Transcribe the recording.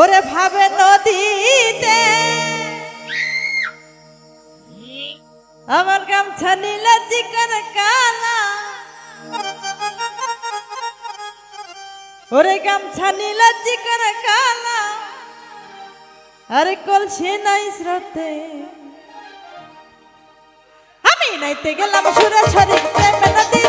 ওরে ভাবে নদীতে আমার গামছা নীলা চিকন কালা। ওরে গামছা নীলা চিকন কালা। আরে কলসি নাই স্রোতে। আমি নাইতে গেলাম সুরে শরীর প্রেমে নদী